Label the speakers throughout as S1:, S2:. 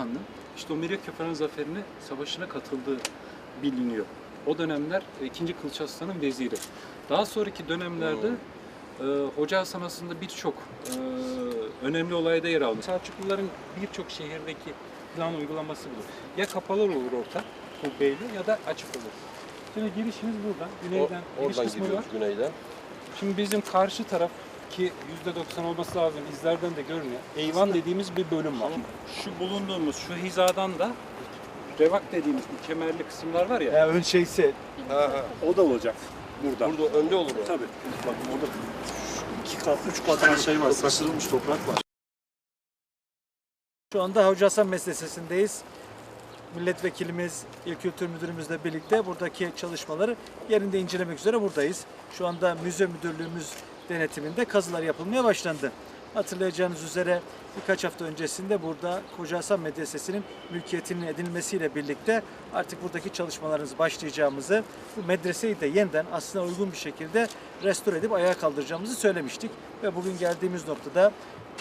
S1: Sultan'ın işte o Miryakköprü'nün zaferine savaşına katıldığı biliniyor. O dönemler 2. Kılıç Arslan'ın veziri. Daha sonraki dönemlerde e, Hoca Hasan aslında birçok e, önemli olayda yer almış. Selçukluların birçok şehirdeki plan uygulaması budur. Ya kapalı olur orta, kubbeyli ya da açık olur. Şimdi girişimiz buradan,
S2: O,
S1: güneyden giriş
S2: oradan
S1: kısmı var.
S2: gidiyoruz güneyden.
S1: Şimdi bizim karşı taraf ki %90 olması lazım izlerden de görünüyor. Eyvan dediğimiz bir bölüm var. Şu bulunduğumuz şu hizadan da revak dediğimiz bu kemerli kısımlar var ya.
S3: Ya ön şeyse
S2: Ha, ha.
S3: o da olacak burada.
S2: Burada önde olur o.
S3: Tabii. Bak orada iki kat, üç kat şey var. Sıkıştırılmış toprak var.
S4: Şu anda Hoca Hasan Medresesi'ndeyiz. Milletvekilimiz, İl Kültür Müdürümüzle birlikte buradaki çalışmaları yerinde incelemek üzere buradayız. Şu anda müze müdürlüğümüz denetiminde kazılar yapılmaya başlandı. Hatırlayacağınız üzere birkaç hafta öncesinde burada Koca Hasan Medresesi'nin mülkiyetinin edinilmesiyle birlikte artık buradaki çalışmalarımız başlayacağımızı, bu medreseyi de yeniden aslına uygun bir şekilde restore edip ayağa kaldıracağımızı söylemiştik. Ve bugün geldiğimiz noktada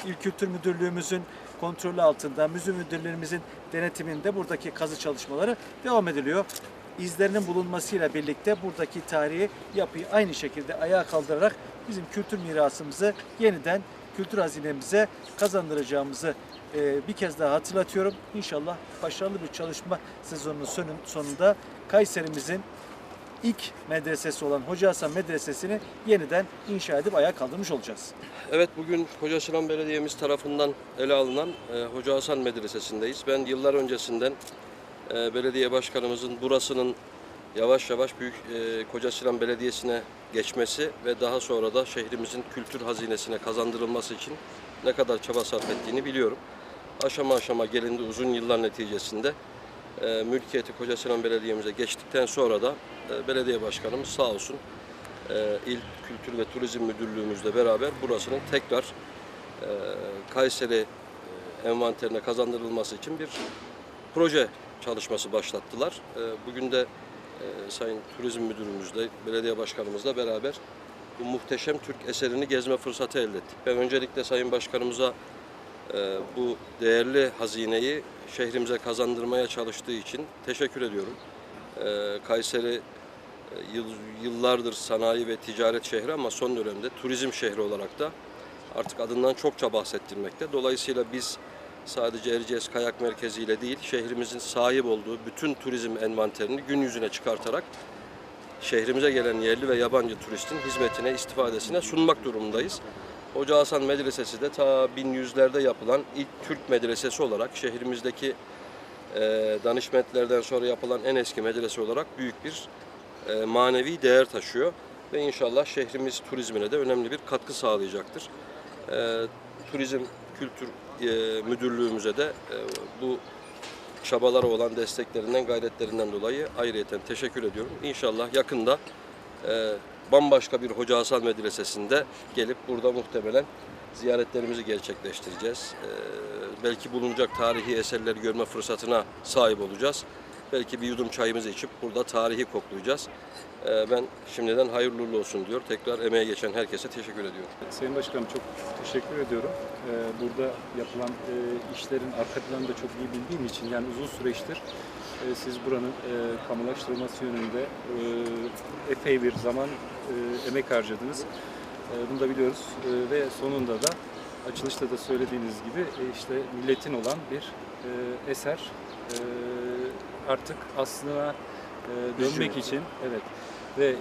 S4: İl Kültür Müdürlüğümüzün kontrolü altında, müze müdürlerimizin denetiminde buradaki kazı çalışmaları devam ediliyor. İzlerinin bulunmasıyla birlikte buradaki tarihi yapıyı aynı şekilde ayağa kaldırarak bizim kültür mirasımızı yeniden kültür hazinemize kazandıracağımızı e, bir kez daha hatırlatıyorum. İnşallah başarılı bir çalışma sezonunun sonun- sonunda Kayserimizin ilk medresesi olan Hoca Hasan Medresesi'ni yeniden inşa edip ayağa kaldırmış olacağız.
S2: Evet bugün Koca Sinan Belediye'miz tarafından ele alınan e, Hoca Hasan Medresesi'ndeyiz. Ben yıllar öncesinden e, belediye başkanımızın burasının yavaş yavaş Büyük e, Koca Belediyesi'ne geçmesi ve daha sonra da şehrimizin kültür hazinesine kazandırılması için ne kadar çaba sarf ettiğini biliyorum. Aşama aşama gelindi uzun yıllar neticesinde e, mülkiyeti Koca Sinan Belediye'mize geçtikten sonra da e, belediye başkanımız sağ olsun e, İl Kültür ve Turizm Müdürlüğümüzle beraber burasının tekrar e, Kayseri e, envanterine kazandırılması için bir proje çalışması başlattılar. E, bugün de e, Sayın Turizm Müdürümüzle, belediye başkanımızla beraber bu muhteşem Türk eserini gezme fırsatı elde ettik. Ben öncelikle Sayın Başkanımıza e, bu değerli hazineyi şehrimize kazandırmaya çalıştığı için teşekkür ediyorum. E, Kayseri yıl- yıllardır sanayi ve ticaret şehri ama son dönemde turizm şehri olarak da artık adından çokça bahsettirmekte. Dolayısıyla biz sadece Erciyes Kayak Merkezi ile değil, şehrimizin sahip olduğu bütün turizm envanterini gün yüzüne çıkartarak şehrimize gelen yerli ve yabancı turistin hizmetine, istifadesine sunmak durumundayız. Hoca Hasan Medresesi de ta 1100'lerde yapılan ilk Türk medresesi olarak şehrimizdeki e, danışmetlerden sonra yapılan en eski medrese olarak büyük bir e, manevi değer taşıyor ve inşallah şehrimiz turizmine de önemli bir katkı sağlayacaktır. E, Turizm Kültür e, Müdürlüğümüze de e, bu çabalara olan desteklerinden, gayretlerinden dolayı ayrıyeten teşekkür ediyorum. İnşallah yakında e, bambaşka bir Hoca Hasan Medresesi'nde gelip burada muhtemelen ziyaretlerimizi gerçekleştireceğiz. E, belki bulunacak tarihi eserleri görme fırsatına sahip olacağız. Belki bir yudum çayımızı içip burada tarihi koklayacağız. E, ben şimdiden hayırlı olsun diyor. Tekrar emeğe geçen herkese teşekkür ediyorum.
S1: Sayın Başkanım çok teşekkür ediyorum. Ee, burada yapılan e, işlerin arka planını da çok iyi bildiğim için yani uzun süreçtir e, siz buranın e, kamulaştırılması yönünde epey bir zaman emek harcadınız. Bunu da biliyoruz ve sonunda da açılışta da söylediğiniz gibi işte milletin olan bir eser artık aslına e, dönmek için evet ve e,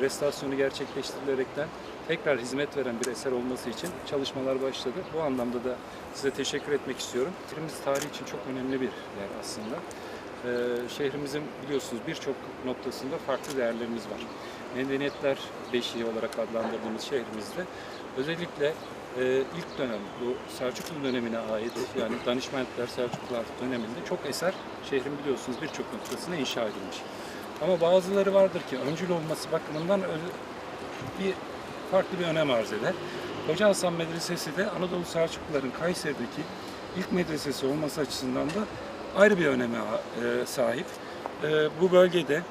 S1: restorasyonu gerçekleştirilerekten tekrar hizmet veren bir eser olması için çalışmalar başladı. Bu anlamda da size teşekkür etmek istiyorum. Şehrimiz tarihi için çok önemli bir yer aslında. Ee, şehrimizin biliyorsunuz birçok noktasında farklı değerlerimiz var. Medeniyetler beşiği olarak adlandırdığımız şehrimizde özellikle e, ilk dönem bu Selçuklu dönemine ait yani Danışmentler Selçuklular döneminde çok eser şehrin biliyorsunuz birçok noktasına inşa edilmiş. Ama bazıları vardır ki öncül olması bakımından bir farklı bir önem arz eder. Hoca Hasan Medresesi de Anadolu Selçukluların Kayseri'deki ilk medresesi olması açısından da ayrı bir öneme e, sahip. E, bu bölgede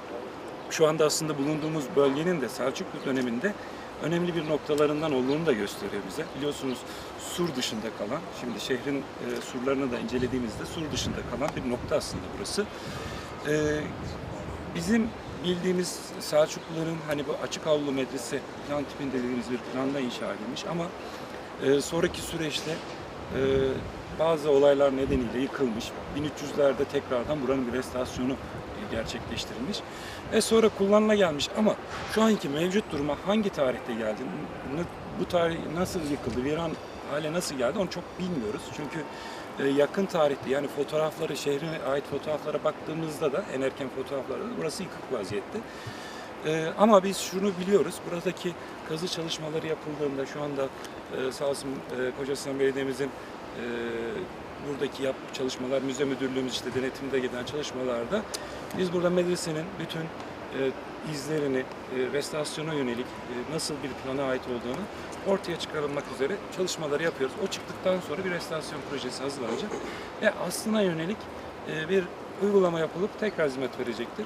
S1: şu anda aslında bulunduğumuz bölgenin de Selçuklu döneminde önemli bir noktalarından olduğunu da gösteriyor bize. Biliyorsunuz sur dışında kalan, şimdi şehrin e, surlarını da incelediğimizde sur dışında kalan bir nokta aslında burası. E, bizim bildiğimiz Selçukluların hani bu açık avlu medrese plan tipinde dediğimiz bir planda inşa edilmiş ama e, sonraki süreçte e, bazı olaylar nedeniyle yıkılmış. 1300'lerde tekrardan buranın bir restorasyonu e, gerçekleştirilmiş. Ve sonra kullanıla gelmiş ama şu anki mevcut duruma hangi tarihte geldi, bu tarih nasıl yıkıldı, viran hale nasıl geldi onu çok bilmiyoruz. Çünkü e, yakın tarihte yani fotoğrafları, şehre ait fotoğraflara baktığımızda da en erken fotoğraflarda da burası yıkık vaziyette. Ee, ama biz şunu biliyoruz, buradaki kazı çalışmaları yapıldığında şu anda e, sağ olsun e, Kocasinan Belediye'mizin e, buradaki yap çalışmalar, müze müdürlüğümüz işte denetimde giden çalışmalarda biz burada medresenin bütün e, izlerini, e, restorasyona yönelik e, nasıl bir plana ait olduğunu ortaya çıkarılmak üzere çalışmaları yapıyoruz. O çıktıktan sonra bir restorasyon projesi hazırlanacak ve aslına yönelik e, bir uygulama yapılıp tekrar hizmet verecektir.